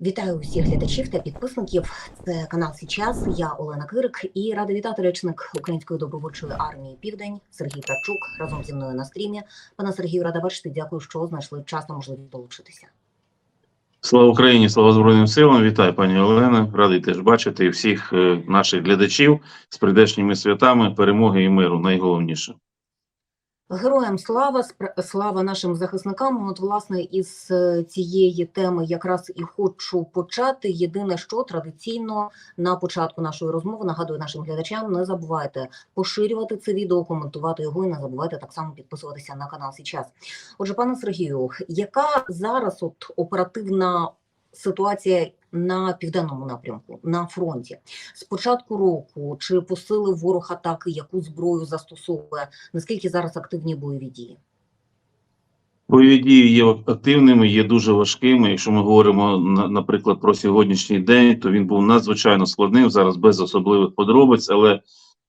Вітаю усіх глядачів та підписників. Це канал Січас. Я Олена Кирик і рада вітати речник Української добровольчої армії Південь Сергій Кравчук разом зі мною на стрімі. Пане Сергію, рада бачити. Дякую, що знайшли час та можливість долучитися. Слава Україні, слава Збройним силам. Вітаю, пані Олена. Радий теж бачити всіх е, наших глядачів з прийдешніми святами, перемоги і миру. Найголовніше. Героям слава слава нашим захисникам. От власне із е, цієї теми якраз і хочу почати. Єдине, що традиційно на початку нашої розмови нагадую нашим глядачам, не забувайте поширювати це відео, коментувати його і не забувайте так само підписуватися на канал Січас. Отже, пане Сергію, яка зараз от оперативна ситуація на південному напрямку на фронті? З початку року чи посилив ворог атаки, яку зброю застосовує? Наскільки зараз активні бойові дії? Бойові дії є активними, є дуже важкими. Якщо ми говоримо на- наприклад про сьогоднішній день, то він був надзвичайно складним зараз без особливих подробиць. Але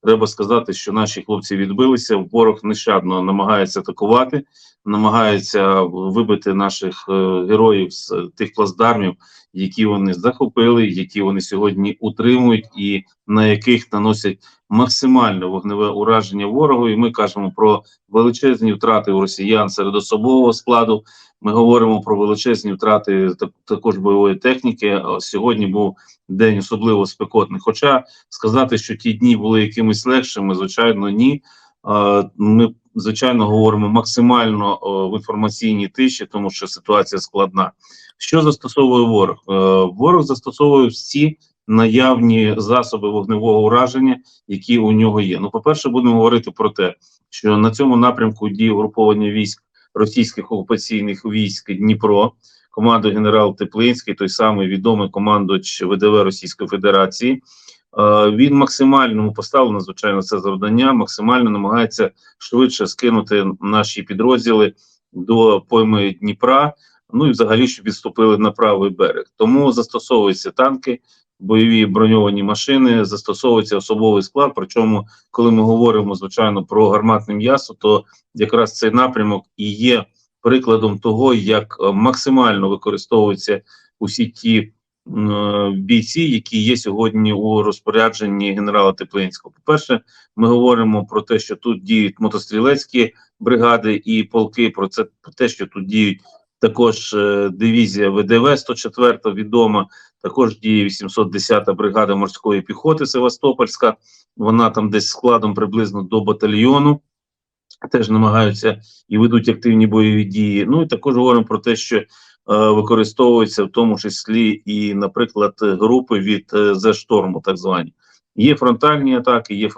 треба сказати, що наші хлопці відбилися. Ворог нещадно намагається атакувати, намагається вибити наших е, героїв з тих плацдармів, які вони захопили, які вони сьогодні утримують, і на яких наносять максимальне вогневе ураження ворогу. І ми кажемо про величезні втрати у росіян серед особового складу. Ми говоримо про величезні втрати так- також бойової техніки. Сьогодні був день особливо спекотний. Хоча сказати, що ті дні були якимись легшими, звичайно, ні. Ми звичайно говоримо максимально в інформаційній тиші, тому що ситуація складна. Що застосовує ворог? Е, Ворог застосовує всі наявні засоби вогневого ураження, які у нього є. Ну, по-перше, будемо говорити про те, що на цьому напрямку діє угруповання військ російських окупаційних військ Дніпро, командує генерал Теплинський, той самий відомий командувач ВДВ Російської Федерації. Е, Він максимально поставлено, звичайно, це завдання, максимально намагається швидше скинути наші підрозділи до пойми Дніпра. Ну і взагалі, щоб відступили на правий берег. Тому застосовуються танки, бойові броньовані машини, застосовується особовий склад. Причому, коли ми говоримо звичайно про гарматне м'ясо, то якраз цей напрямок і є прикладом того, як е, максимально використовуються усі ті бійці, які є сьогодні у розпорядженні генерала Теплинського. По перше, ми говоримо про те, що тут діють мотострілецькі бригади і полки. Про це про те, що тут діють також е, дивізія ВДВ 104 відома. Також діє 810-та бригада морської піхоти Севастопольська. Вона там десь складом приблизно до батальйону. Теж намагаються і ведуть активні бойові дії. Ну і також говоримо про те, що е, використовуються в тому числі і, наприклад, групи від е, З-шторму, так звані. Є фронтальні атаки, є е,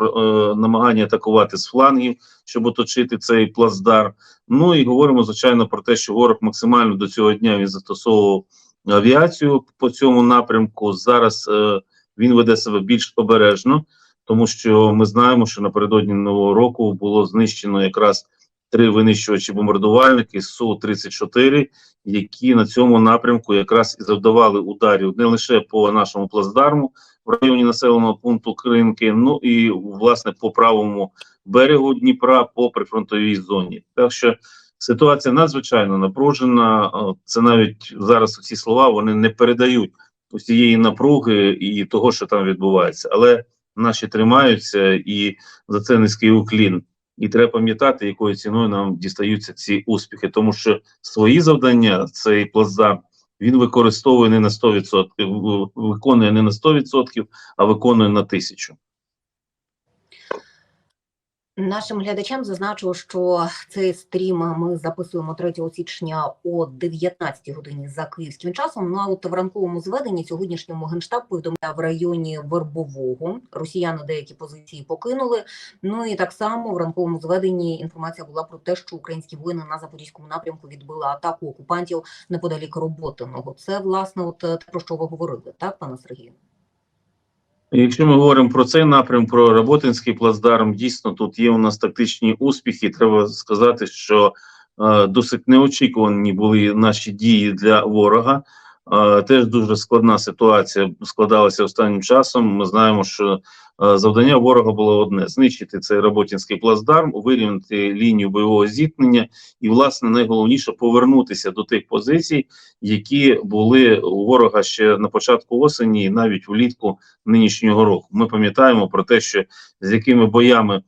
намагання атакувати з флангів, щоб оточити цей плацдар. Ну і говоримо звичайно про те, що ворог максимально до цього дня він застосовував авіацію по цьому напрямку. Зараз е, він веде себе більш обережно, тому що ми знаємо, що напередодні нового року було знищено якраз три винищувачі бомбардувальники су 34 які на цьому напрямку якраз і завдавали ударів не лише по нашому плацдарму в районі населеного пункту Кринки, ну і власне по правому берегу Дніпра по прифронтовій зоні. Так що ситуація надзвичайно напружена. Е, Це навіть зараз ці слова вони не передають усієї напруги і того, що там відбувається, але наші тримаються, і за це низький уклін. І треба пам'ятати, якою ціною нам дістаються ці успіхи, тому що свої завдання цей плацдарм він використовує не на 100%, виконує не на 100%, а виконує на 1000%. Нашим глядачам зазначу, що цей стрім ми записуємо 3 січня о 19 годині за київським часом. Ну а от в ранковому зведенні сьогоднішньому генштаб повідомляв в районі Вербового. Росіяни деякі позиції покинули. Ну і так само в ранковому зведенні інформація була про те, що українські воїни на запорізькому напрямку відбили атаку окупантів неподалік роботиного. Це власне, от про що ви говорили, так, пане Сергію? Якщо ми говоримо про цей напрям, про Роботинський плацдарм, дійсно тут є у нас тактичні успіхи. Треба сказати, що е, досить неочікувані були наші дії для ворога. Е, Теж дуже складна ситуація складалася останнім часом. Ми знаємо, що завдання ворога було одне: знищити цей роботінський плацдарм, вирівняти лінію бойового зіткнення, і, власне, найголовніше повернутися до тих позицій, які були у ворога ще на початку осені, і навіть влітку нинішнього року. Ми пам'ятаємо про те, що з якими боями е,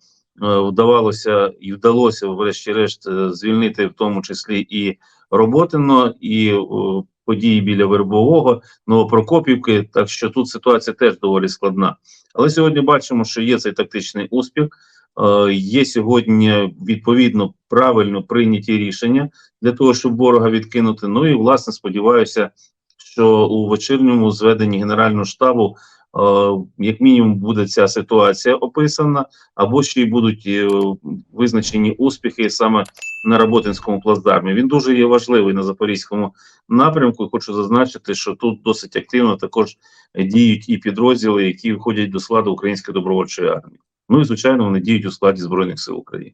вдавалося і вдалося, врешті-решт, е, звільнити в тому числі і Роботино, і е, події біля Вербового, Новопрокопівки. Так що тут ситуація теж доволі складна. Але сьогодні бачимо, що є цей тактичний успіх. Е, Є сьогодні відповідно правильно прийняті рішення для того, щоб ворога відкинути. Ну і власне сподіваюся, що у вечірньому зведенні Генерального штабу, е, як мінімум, буде ця ситуація описана, або ще й будуть е, визначені успіхи саме на Роботинському плацдармі. Він дуже є важливий на запорізькому напрямку. Хочу зазначити, що тут досить активно також діють і підрозділи, які входять до складу Української добровольчої армії. Ну і звичайно, вони діють у складі Збройних сил України.